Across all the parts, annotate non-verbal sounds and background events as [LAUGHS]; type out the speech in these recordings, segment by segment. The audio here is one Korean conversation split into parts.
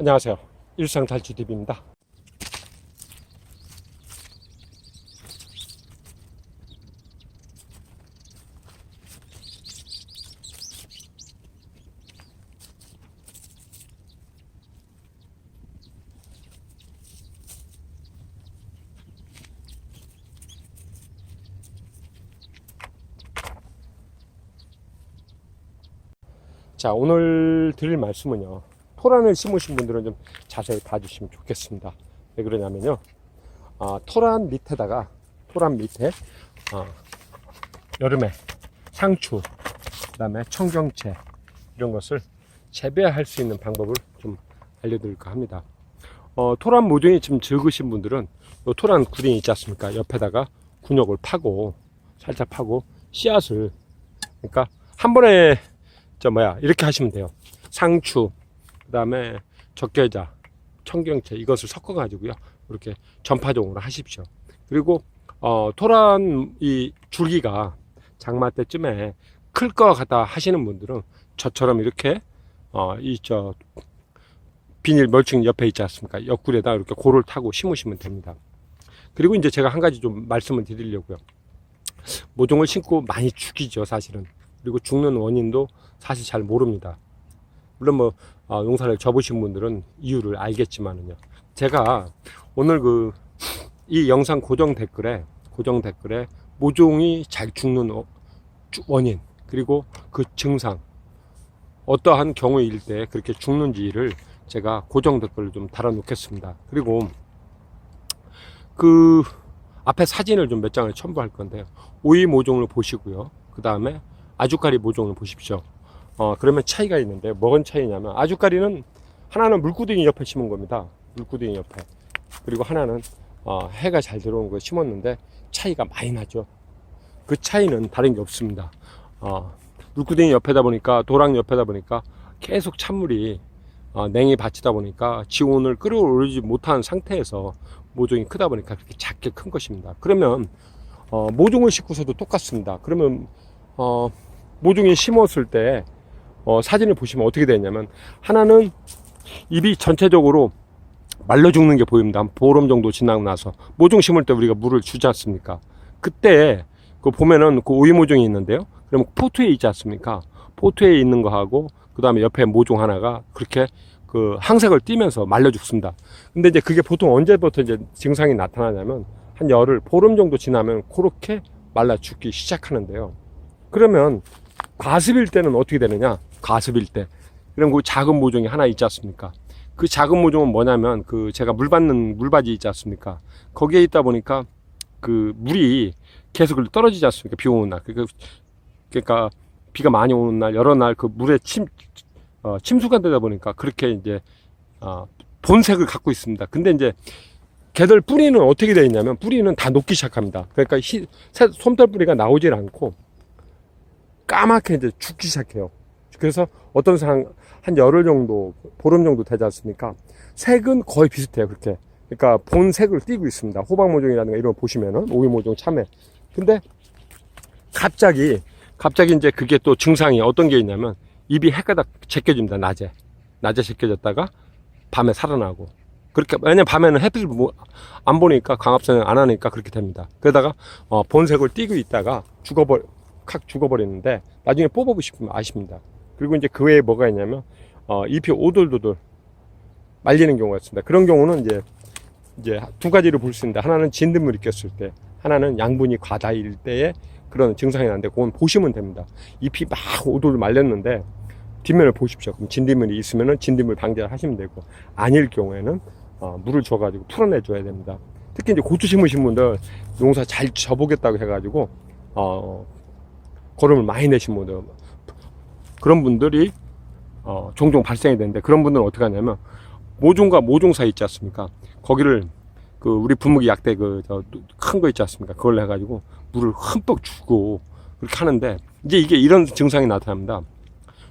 안녕하세요. 일상달주TV입니다. 자, 오늘 드릴 말씀은요. 토란을 심으신 분들은 좀 자세히 봐주시면 좋겠습니다. 왜 그러냐면요. 아, 토란 밑에다가, 토란 밑에, 아, 여름에 상추, 그 다음에 청경채, 이런 것을 재배할 수 있는 방법을 좀 알려드릴까 합니다. 어, 토란 모종이 좀 적으신 분들은 요 토란 구덩이 있지 않습니까? 옆에다가 군역을 파고, 살짝 파고, 씨앗을, 그러니까 한 번에 저 뭐야 이렇게 하시면 돼요. 상추, 그 다음에 적게자, 청경채 이것을 섞어 가지고요. 이렇게 전파종으로 하십시오. 그리고 어, 토란 이 줄기가 장마 때쯤에 클 것 같다 하시는 분들은 저처럼 이렇게 어, 이 저 비닐 멀칭 옆에 있지 않습니까? 옆구리에다 이렇게 고를 타고 심으시면 됩니다. 그리고 이제 제가 한 가지 좀 말씀을 드리려고요. 모종을 심고 많이 죽이죠, 사실은. 그리고 죽는 원인도 사실 잘 모릅니다. 물론 뭐 어, 용사를 접으신 분들은 이유를 알겠지만은요. 제가 오늘 그 이 영상 고정 댓글에 고정 댓글에 모종이 잘 죽는 어- 주- 원인 그리고 그 증상 어떠한 경우일 때 그렇게 죽는지를 제가 고정 댓글을 좀 달아 놓겠습니다. 그리고 그 앞에 사진을 좀 몇 장을 첨부할 건데요. 오이 모종을 보시고요. 그 다음에 아주까리 모종을 보십시오. 어, 그러면 차이가 있는데, 뭐건 차이냐면, 아주까리는 하나는 물구덩이 옆에 심은 겁니다. 물구덩이 옆에. 그리고 하나는, 어, 해가 잘 들어오는 거 심었는데, 차이가 많이 나죠. 그 차이는 다른 게 없습니다. 어, 물구덩이 옆에다 보니까, 도랑 옆에다 보니까, 계속 찬물이, 어, 냉이 받치다 보니까, 지온을 끌어올리지 못한 상태에서 모종이 크다 보니까 그렇게 작게 큰 것입니다. 그러면, 어, 모종을 심고서도 똑같습니다. 그러면, 어, 모종이 심었을 때 어, 사진을 보시면 어떻게 되냐면 하나는 잎이 전체적으로 말려 죽는 게 보입니다. 한 보름 정도 지나고 나서 모종 심을 때 우리가 물을 주지 않습니까? 그때 그 보면은 그 오이 모종이 있는데요. 그러면 포트에 있지 않습니까? 포트에 있는 거하고 그 다음에 옆에 모종 하나가 그렇게 그 항색을 띠면서 말려 죽습니다. 근데 이제 그게 보통 언제부터 이제 증상이 나타나냐면 한 열흘 보름 정도 지나면 그렇게 말라 죽기 시작하는데요. 그러면 과습일 때는 어떻게 되느냐? 과습일 때. 그럼 그 작은 모종이 하나 있지 않습니까? 그 작은 모종은 뭐냐면 그 제가 물 받는 물바지 있지 않습니까? 거기에 있다 보니까 그 물이 계속 떨어지지 않습니까? 비 오는 날. 그러니까, 그러니까 비가 많이 오는 날, 여러 날 그 물에 침, 어, 침수가 되다 보니까 그렇게 이제 어, 본색을 갖고 있습니다. 근데 이제 개들 뿌리는 어떻게 되어 있냐면 뿌리는 다 녹기 시작합니다. 그러니까 솜털 뿌리가 나오질 않고 까맣게 이제 죽기 시작해요. 그래서 어떤 상, 한 열흘 정도, 보름 정도 되지 않습니까? 색은 거의 비슷해요, 그렇게. 그러니까 본색을 띠고 있습니다. 호박모종이라든가 이런 거 보시면은, 오이모종 참외. 근데 갑자기, 갑자기 이제 그게 또 증상이 어떤 게 있냐면, 입이 헷가닥 제껴집니다, 낮에. 낮에 제껴졌다가, 밤에 살아나고. 그렇게, 왜냐면 밤에는 햇빛을 뭐- 안 보니까, 광합성을 안 하니까 그렇게 됩니다. 그러다가, 어, 본색을 띠고 있다가, 죽어버, 칵 죽어버리는데, 나중에 뽑아보시면 아십니다. 그리고 이제 그 외에 뭐가 있냐면, 어, 잎이 오돌도돌 말리는 경우가 있습니다. 그런 경우는 이제, 이제 두 가지를 볼 수 있는데, 하나는 진드물이 꼈을 때, 하나는 양분이 과다일 때에 그런 증상이 나는데, 그건 보시면 됩니다. 잎이 막 오돌 말렸는데, 뒷면을 보십시오. 그럼 진드물이 있으면은 진드물 방제를 하시면 되고, 아닐 경우에는, 어, 물을 줘가지고 풀어내 줘야 됩니다. 특히 이제 고추 심으신 분들, 농사 잘 져보겠다고 해가지고, 어, 거름을 많이 내신 분들, 그런 분들이 어, 종종 발생이 되는데 그런 분들은 어떻게 하냐면 모종과 모종 사이 있지 않습니까? 거기를 그 우리 분무기 약대 그 큰 거 있지 않습니까? 그걸 해가지고 물을 흠뻑 주고 그렇게 하는데 이제 이게 이런 증상이 나타납니다.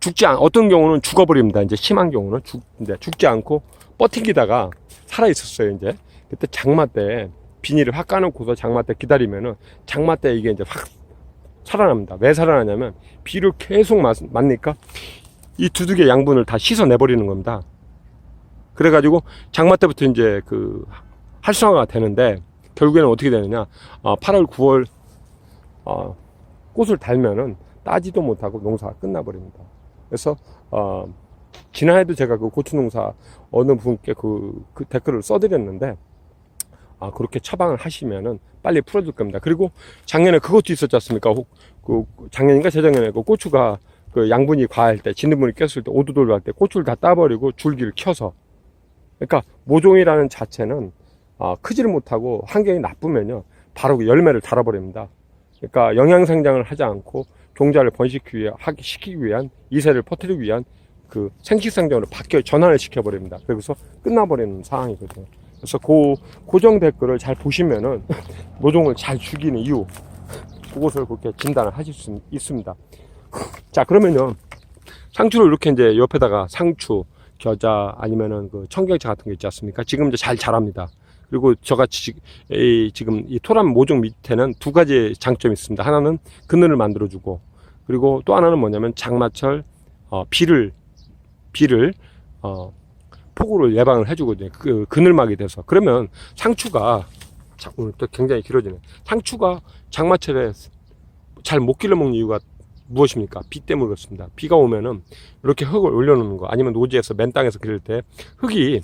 죽지 않 어떤 경우는 죽어버립니다. 이제 심한 경우는 죽 이제 죽지 않고 버티기다가 살아 있었어요. 이제 그때 장마 때 비닐을 확 까놓고서 장마 때 기다리면은 장마 때 이게 이제 확 살아납니다. 왜 살아나냐면 비를 계속 맞, 맞니까 이 두둑의 양분을 다 씻어내버리는 겁니다. 그래가지고 장마 때부터 이제 그 활성화가 되는데 결국에는 어떻게 되느냐? 어, 8월, 9월 어, 꽃을 달면은 따지도 못하고 농사가 끝나버립니다. 그래서 어, 지난해도 제가 그 고추 농사 어느 분께 그, 그 댓글을 써드렸는데 아, 그렇게 처방을 하시면은 빨리 풀어줄 겁니다. 그리고 작년에 그것도 있었지 않습니까? 혹- 그 작년인가 재작년에 그 고추가 그 양분이 과할 때, 진드분이 꼈을 때, 오두돌 할때 고추를 다 따버리고 줄기를 켜서. 그러니까 모종이라는 자체는 아, 크지를 못하고 환경이 나쁘면요. 바로 그 열매를 달아버립니다. 그러니까 영양생장을 하지 않고 종자를 번식하기 위해, 시키기 위한 이세를 퍼뜨리기 위한 그 생식생장으로 바뀌어 전환을 시켜버립니다. 그래서 끝나버리는 상황이거든요. 그래서 그 고정 댓글을 잘 보시면은 [LAUGHS] 모종을 잘 죽이는 이유 그것을 그렇게 진단을 하실 수 있습니다. [LAUGHS] 자 그러면요 상추를 이렇게 이제 옆에다가 상추 겨자 아니면은 그 청경채 같은 거 있지 않습니까? 지금 이제 잘 자랍니다. 그리고 저같이 지금 이 토란 모종 밑에는 두 가지 장점이 있습니다. 하나는 그늘을 만들어주고 그리고 또 하나는 뭐냐면 장마철 어, 비를 비를 어, 폭우를 예방을 해주거든요. 그 그늘막이 돼서 그러면 상추가 자, 오늘 또 굉장히 길어지네. 상추가 장마철에 잘 못 길러 먹는 이유가 무엇입니까? 비 때문에 그렇습니다. 비가 오면은 이렇게 흙을 올려놓는 거 아니면 노지에서 맨 땅에서 기를 때 흙이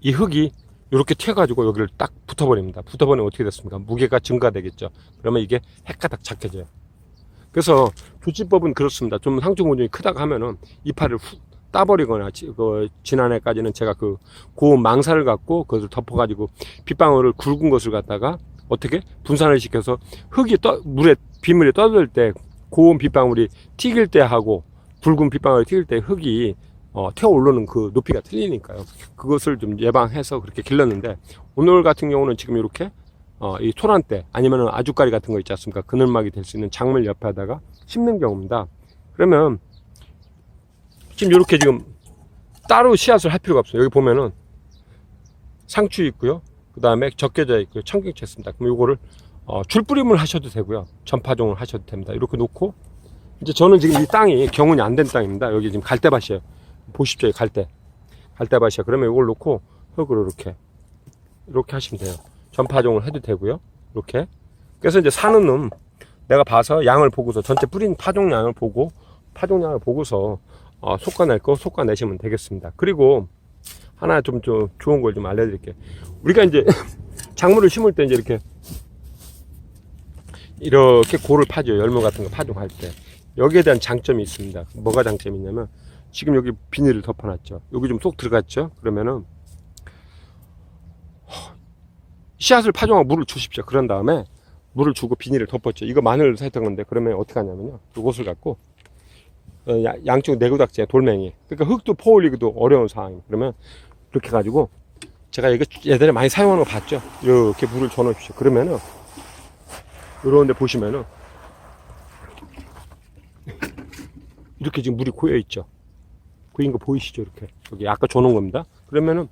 이 흙이 이렇게 튀어가지고 여기를 딱 붙어버립니다. 붙어버리면 어떻게 됐습니까? 무게가 증가되겠죠. 그러면 이게 핵가닥 작혀져요. 그래서 조치법은 그렇습니다. 좀 상추 모종이 크다고 하면은 이파를 훅 따버리거나 지- 그 지난해까지는 제가 그 고운 망사를 갖고 그것을 덮어가지고 빗방울을 굵은 것을 갖다가 어떻게 분산을 시켜서 흙이 떠 물에 빗물이 떠들 때 고운 빗방울이 튀길 때 하고 붉은 빗방울이 튀길 때 흙이 어, 태워 오르는 그 높이가 틀리니까요. 그것을 좀 예방해서 그렇게 길렀는데 오늘 같은 경우는 지금 이렇게 어, 이 토란대 아니면 아주까리 같은 거 있지 않습니까? 그늘막이 될 수 있는 작물 옆에다가 심는 경우입니다. 그러면 지금 이렇게 지금 따로 씨앗을 할 필요가 없어요. 여기 보면은 상추 있고요. 그 다음에 적게자 있고요. 청경채 있습니다. 그럼 요거를 어, 줄뿌림을 하셔도 되고요. 전파종을 하셔도 됩니다. 이렇게 놓고 이제 저는 지금 이 땅이 경운이 안 된 땅입니다. 여기 지금 갈대밭이에요. 보십시오. 이 갈대. 갈대밭이야. 그러면 이걸 놓고 흙으로 이렇게 이렇게 하시면 돼요. 전파종을 해도 되고요. 이렇게. 그래서 이제 사는 놈 내가 봐서 양을 보고서 전체 뿌린 파종량을 보고 파종량을 보고서 어, 솎아낼 거 솎아내시면 되겠습니다. 그리고 하나 좀, 좀 좋은 걸 좀 알려드릴게요. 우리가 이제 [LAUGHS] 작물을 심을 때 이제 이렇게 이렇게 고를 파죠. 열무 같은 거 파종할 때. 여기에 대한 장점이 있습니다. 뭐가 장점이 있냐면 지금 여기 비닐을 덮어놨죠. 여기 좀 쏙 들어갔죠. 그러면은 허, 씨앗을 파종하고 물을 주십시오. 그런 다음에 물을 주고 비닐을 덮었죠. 이거 마늘을 했던 건데 그러면 어떻게 하냐면요. 이것을 갖고 양쪽 내구닥지에 돌멩이. 그러니까 흙도 퍼올리기도 어려운 상황이. 그러면 이렇게 가지고 제가 이거 예전에 많이 사용하는 거 봤죠. 이렇게 물을 줘 놓으십시오. 그러면은 이런 데 보시면은 이렇게 지금 물이 고여 있죠. 고인 거 보이시죠? 이렇게 여기 아까 줘놓은 겁니다. 그러면은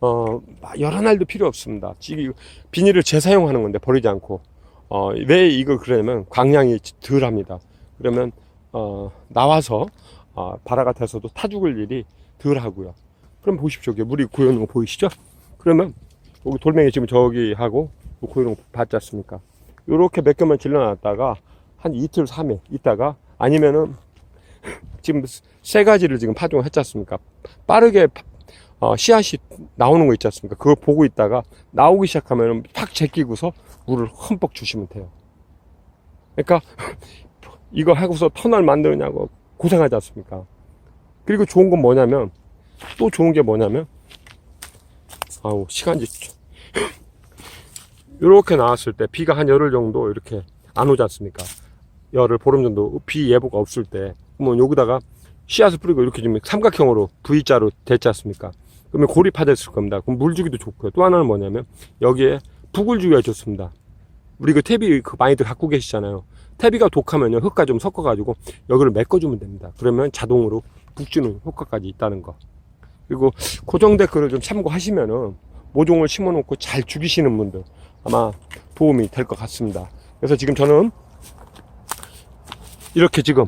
어 여러 날도 필요 없습니다. 지금 비닐을 재사용하는 건데 버리지 않고 어왜 이걸 그러냐면 광량이 덜합니다. 그러면 어 나와서 어, 발화가 돼서도 타 죽을 일이 덜 하고요. 그럼 보십시오. 물이 고여 있는 거 보이시죠? 그러면 여기 돌멩이 지금 저기 하고 고여 있는 거 봤지 않습니까? 요렇게 몇 개만 질러놨다가 한 이틀, 삼일 있다가 아니면은 [LAUGHS] 지금 세 가지를 지금 파종을 했지 않습니까? 빠르게 파- 어, 씨앗이 나오는 거 있지 않습니까? 그걸 보고 있다가 나오기 시작하면 팍 제끼고서 물을 흠뻑 주시면 돼요. 그러니까 이거 하고서 터널 만드느냐고 고생하지 않습니까? 그리고 좋은 건 뭐냐면 또 좋은 게 뭐냐면 아우 시간이 이렇게 [LAUGHS] 나왔을 때 비가 한 열흘 정도 이렇게 안 오지 않습니까? 열흘 보름 정도 비 예보가 없을 때 그러면 여기다가 씨앗을 뿌리고 이렇게 좀 삼각형으로 V자로 됐지 않습니까? 그러면 파졌을 겁니다. 그럼 물 주기도 좋고요. 또 하나는 뭐냐면 여기에 북을 주기가 좋습니다. 우리 그 퇴비 그 많이들 갖고 계시잖아요. 퇴비가 독하면요 흙과 좀 섞어가지고 여기를 메꿔주면 됩니다. 그러면 자동으로 북 주는 효과까지 있다는 거. 그리고 고정 댓글을 좀 참고하시면은 모종을 심어놓고 잘 죽이시는 분들 아마 도움이 될 것 같습니다. 그래서 지금 저는 이렇게 지금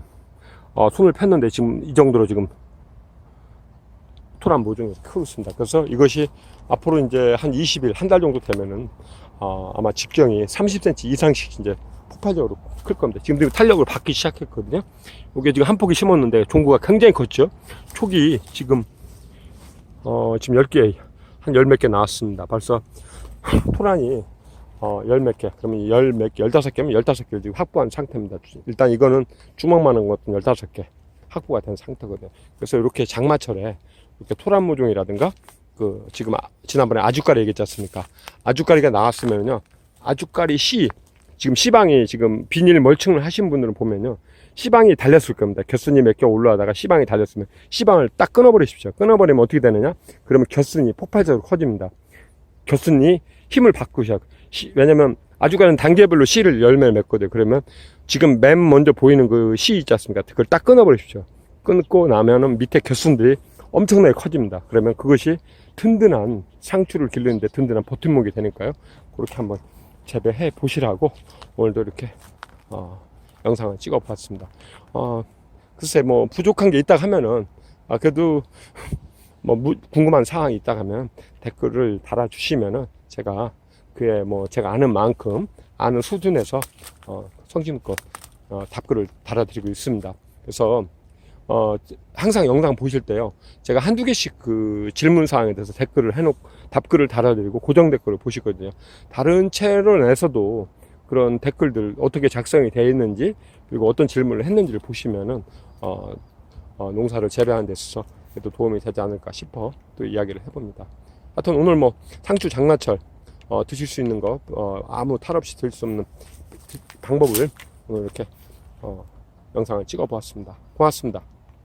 어, 손을 폈는데 지금 이 정도로 지금 토란 모종이 크고 있습니다. 그래서 이것이 앞으로 이제 한 20일, 한 달 정도 되면은 어, 아마 직경이 30cm 이상씩 이제 폭발적으로 클 겁니다. 지금 탄력을 받기 시작했거든요. 이게 지금 한 폭이 심었는데 종구가 굉장히 컸죠. 촉이 지금 어, 지금 10개, 한열몇개 나왔습니다. 벌써 [LAUGHS] 토란이 어, 열몇 개, 그러면 열몇 개, 열다섯 개면 열다섯 개를 지금 확보한 상태입니다. 일단 이거는 주먹만 한 것도 열다섯 개 확보가 된 상태거든요. 그래서 이렇게 장마철에 이렇게 토란 모종이라든가 그 지금 아- 지난번에 아주까리 얘기했지 않습니까? 아주까리가 나왔으면요. 아주까리 씨 지금 씨방이 지금 비닐 멀칭을 하신 분들은 보면요. 씨방이 달렸을 겁니다. 겨순이 몇 개 올라가다가 씨방이 달렸으면 씨방을 딱 끊어버리십시오. 끊어버리면 어떻게 되느냐? 그러면 겨순이 폭발적으로 커집니다. 겨순이 힘을 바꾸셔. 시- 왜냐면 아주까리는 단계별로 씨를 열매를 맺거든요. 그러면 지금 맨 먼저 보이는 그 씨 있지 않습니까? 그걸 딱 끊어버리십시오. 끊고 나면은 밑에 겨순들이 엄청나게 커집니다. 그러면 그것이 든든한 상추를 기르는데 든든한 버팀목이 되니까요. 그렇게 한번 재배해 보시라고 오늘도 이렇게 어, 영상을 찍어 봤습니다. 어, 글쎄 뭐 부족한 게 있다 하면은 아 그래도 [LAUGHS] 뭐 무- 궁금한 사항이 있다 하면 댓글을 달아 주시면은 제가 그에 뭐 제가 아는 만큼 아는 수준에서 어, 성심껏 어, 답글을 달아드리고 있습니다. 그래서 어, 항상 영상 보실 때요. 제가 한두 개씩 그 질문 사항에 대해서 댓글을 해놓고 답글을 달아드리고 고정 댓글을 보시거든요. 다른 채널에서도 그런 댓글들 어떻게 작성이 되어 있는지 그리고 어떤 질문을 했는지를 보시면은 어, 어, 농사를 재배하는 데 있어서 그래도 도움이 되지 않을까 싶어 또 이야기를 해봅니다. 하여튼 오늘 뭐 상추 장마철 어, 드실 수 있는 거 어, 아무 탈 없이 들 수 없는 방법을 오늘 이렇게 어, 영상을 찍어 보았습니다. 고맙습니다.